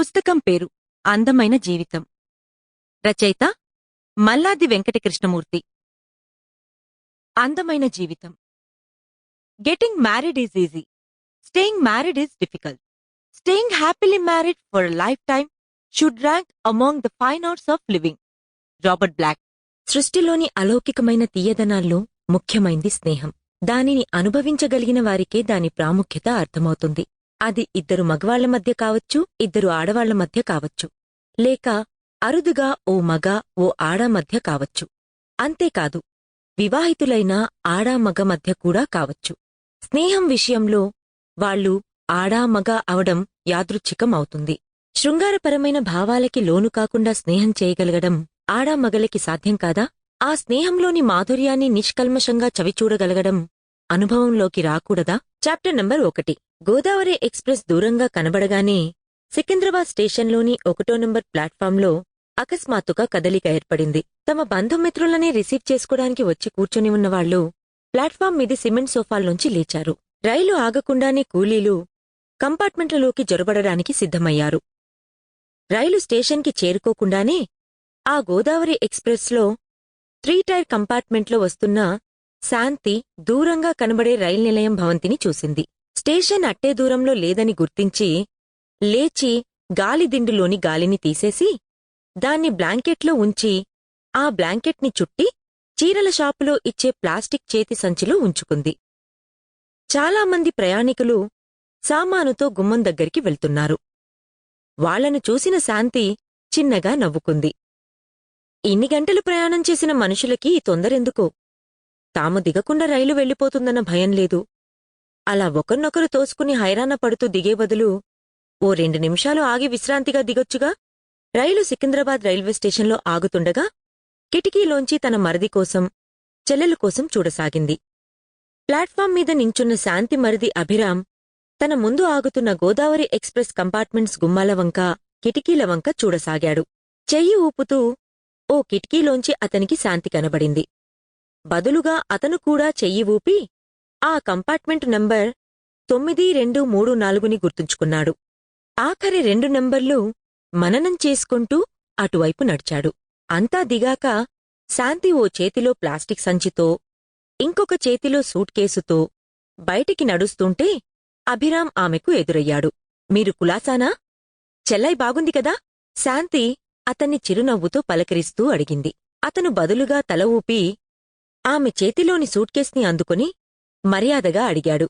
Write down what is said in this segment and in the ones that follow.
పుస్తకం పేరు అందమైన జీవితం. రచయిత మల్లాది వెంకటకృష్ణమూర్తి. అందమైన జీవితం. Getting married is easy staying married is difficult staying happily married for lifetime should rank among the fine arts of living Robert Black సృష్టిలోని అలౌకికమైన తీయదనాల్లో ముఖ్యమైంది స్నేహం. దానిని అనుభవించగలిగిన వారికే దాని ప్రాముఖ్యత అర్థమవుతుంది. అది ఇద్దరు మగవాళ్ళ మధ్య కావచ్చు ఇద్దరు ఆడవాళ్ళ మధ్య కావచ్చు. లేక అరుదుగా ఓ మగ ఓ ఆడ మధ్య కావచ్చు. అంతేకాదు వివాహితులైన ఆడా మగ మధ్య కూడా కావచ్చు. స్నేహం విషయంలో వాళ్ళు ఆడా మగ అవడం యాదృచ్ఛికం అవుతుంది శృంగారపరమైన భావాలకి లోను కాకుండా స్నేహం చేయగలగడం ఆడా మగలకి సాధ్యం కాదా? ఆ స్నేహంలోని మాధుర్యాన్ని నిష్కల్మషంగా చవిచూడగలగడం అనుభవంలోకి రాకూడదా? చాప్టర్ నంబర్ ఒకటి. గోదావరి ఎక్స్ప్రెస్ దూరంగా కనబడగానే సికింద్రాబాద్ స్టేషన్లోని ఒకటో నంబర్ ప్లాట్ఫామ్లో అకస్మాత్తుగా కదలిక ఏర్పడింది. తమ బంధుమిత్రులని రిసీవ్ చేసుకోవడానికి వచ్చి కూర్చొని ఉన్నవాళ్ళు ప్లాట్ఫామ్ మీది సిమెంట్ సోఫాల్లోంచి లేచారు. రైలు ఆగకుండానే కూలీలు కంపార్ట్మెంట్లలోకి జొరబడడానికి సిద్ధమయ్యారు. రైలు స్టేషన్కి చేరుకోకుండానే ఆ గోదావరి ఎక్స్ప్రెస్లో త్రీ టైర్ కంపార్ట్మెంట్లో వస్తున్న శాంతి దూరంగా కనబడే రైల్ నిలయం భవంతిని చూసింది. స్టేషన్ అట్టే దూరంలో లేదని గుర్తించి లేచి గాలిదిండులోని గాలిని తీసేసి దాన్ని బ్లాంకెట్లో ఉంచి ఆ బ్లాంకెట్ని చుట్టి చీరల షాపులో ఇచ్చే ప్లాస్టిక్ చేతి సంచిలో ఉంచుకుంది. చాలామంది ప్రయాణికులు సామానుతో గుమ్మం దగ్గరికి వెళ్తున్నారు. వాళ్ళను చూసిన శాంతి చిన్నగా నవ్వుకుంది. ఇన్ని గంటలు ప్రయాణం చేసిన మనుషులకి తొందరెందుకు తొందరెందుకో? తాము దిగకుండా రైలు వెళ్ళిపోతుందన్న భయం లేదు. అలా ఒకరినొకరు తోసుకుని హైరాణ పడుతూ దిగే బదులు ఓ రెండు నిమిషాలు ఆగి విశ్రాంతిగా దిగొచ్చుగా? రైలు సికింద్రాబాద్ రైల్వే స్టేషన్లో ఆగుతుండగా కిటికీలోంచి తన మరిది కోసం చెల్లెలు కోసం చూడసాగింది. ప్లాట్ఫామ్ మీద నించున్న శాంతి మరిది అభిరామ్ తన ముందు ఆగుతున్న గోదావరి ఎక్స్ప్రెస్ కంపార్ట్మెంట్స్ గుమ్మాల వంక కిటికీల వంక చూడసాగాడు. చెయ్యి ఊపుతూ ఓ కిటికీలోంచి అతనికి శాంతి కనబడింది. బదులుగా అతను కూడా చెయ్యి ఊపి ఆ కంపార్ట్మెంట్ నంబర్ తొమ్మిది రెండు మూడు నాలుగుని గుర్తుంచుకున్నాడు. ఆఖరి రెండు నంబర్లు మననం చేసుకుంటూ అటువైపు నడిచాడు. అంతా దిగాక శాంతి ఓ చేతిలో ప్లాస్టిక్ సంచితో ఇంకొక చేతిలో సూట్ కేసుతో బయటికి నడుస్తుంటే అభిరామ్ ఆమెకు ఎదురయ్యాడు. మీరు కులాసానా? చెల్లై బాగుంది కదా? శాంతి అతన్ని చిరునవ్వుతో పలకరిస్తూ అడిగింది. అతను బదులుగా తల ఊపి ఆమె చేతిలోని సూట్కేస్ని అందుకుని మర్యాదగా అడిగాడు.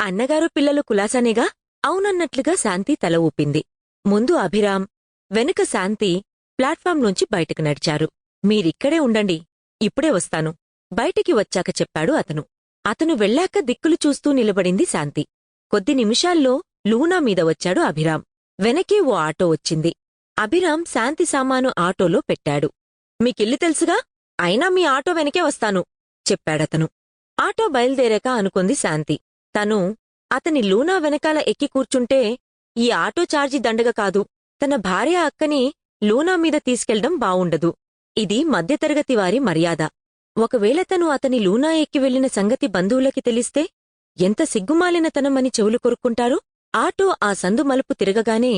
అన్నగారు పిల్లలు కులాసానేగా? అవునన్నట్లుగా శాంతి తల ఊపింది. ముందు అభిరామ్ వెనుక శాంతి ప్లాట్ఫాంలోంచి బయటకు నడిచారు. మీరిక్కడే ఉండండి ఇప్పుడే వస్తాను. బయటికి వచ్చాక చెప్పాడు అతను. అతను వెళ్ళాక దిక్కులు చూస్తూ నిలబడింది శాంతి. కొద్ది నిమిషాల్లో లూనా మీద వచ్చాడు అభిరామ్. వెనకే ఓ ఆటో వచ్చింది. అభిరామ్ శాంతి సామాను ఆటోలో పెట్టాడు. మీకిల్లు తెలుసుగా? అయినా మీ ఆటో వెనకే వస్తాను చెప్పాడతను. ఆటో బయలుదేరాక అనుకుంది శాంతి. తను అతని లూనా వెనకాల ఎక్కి కూర్చుంటే ఈ ఆటో చార్జీ దండగ కాదు తన భార్య అక్కని లూనా మీద తీసుకెళ్ళడం బావుండదు. ఇది మధ్యతరగతి వారి మర్యాద. ఒకవేళ తను అతని లూనా ఎక్కి వెళ్ళిన సంగతి బంధువులకి తెలిస్తే ఎంత సిగ్గుమాలినతనమని చెవులు కొరుక్కుంటారు? ఆటో ఆ సందు మలుపు తిరగగానే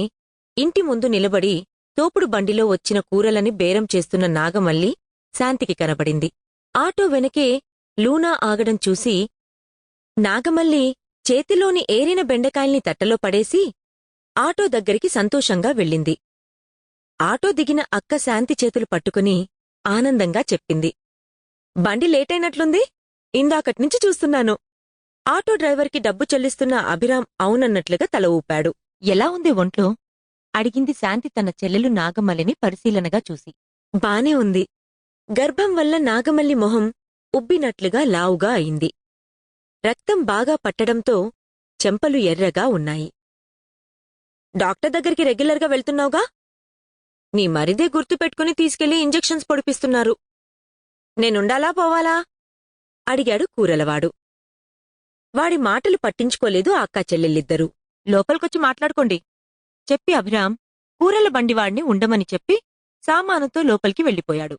ఇంటి ముందు నిలబడి తోపుడు బండిలో వచ్చిన కూరలని బేరం చేస్తున్న నాగమల్లి శాంతికి కనబడింది. ఆటో వెనకే లూనా ఆగడం చూసి నాగమల్లి చేతిలోని ఏరిన బెండకాయల్ని తట్టలో పడేసి ఆటో దగ్గరికి సంతోషంగా వెళ్ళింది. ఆటో దిగిన అక్క శాంతి చేతులు పట్టుకుని ఆనందంగా చెప్పింది. బండి లేటైనట్లుంది. ఇందాకట్నుంచి చూస్తున్నాను. ఆటో డ్రైవర్కి డబ్బు చెల్లిస్తున్న అభిరామ్ అవునన్నట్లుగా తల ఊపాడు. ఎలా ఉంది ఒంట్లో? అడిగింది శాంతి తన చెల్లెలు నాగమల్లిని పరిశీలనగా చూసి. బానే ఉంది. గర్భం వల్ల నాగమల్లి మొహం ఉబ్బినట్లుగా లావుగా అయింది. రక్తం బాగా పట్టడంతో చెంపలు ఎర్రగా ఉన్నాయి. డాక్టర్ దగ్గరికి రెగ్యులర్గా వెళ్తున్నావుగా? నీ మరిదే గుర్తుపెట్టుకుని తీసుకెళ్ళి ఇంజెక్షన్స్ పొడిపిస్తున్నారు. నేనుండాలా పోవాలా? అడిగాడు కూరలవాడు. వాడి మాటలు పట్టించుకోలేదు ఆ అక్కా చెల్లెళ్ళిద్దరూ లోపలికొచ్చి మాట్లాడుకోండి. చెప్పి అభిరామ్ కూరల బండివాడిని ఉండమని చెప్పి సామానుతో లోపలికి వెళ్ళిపోయాడు.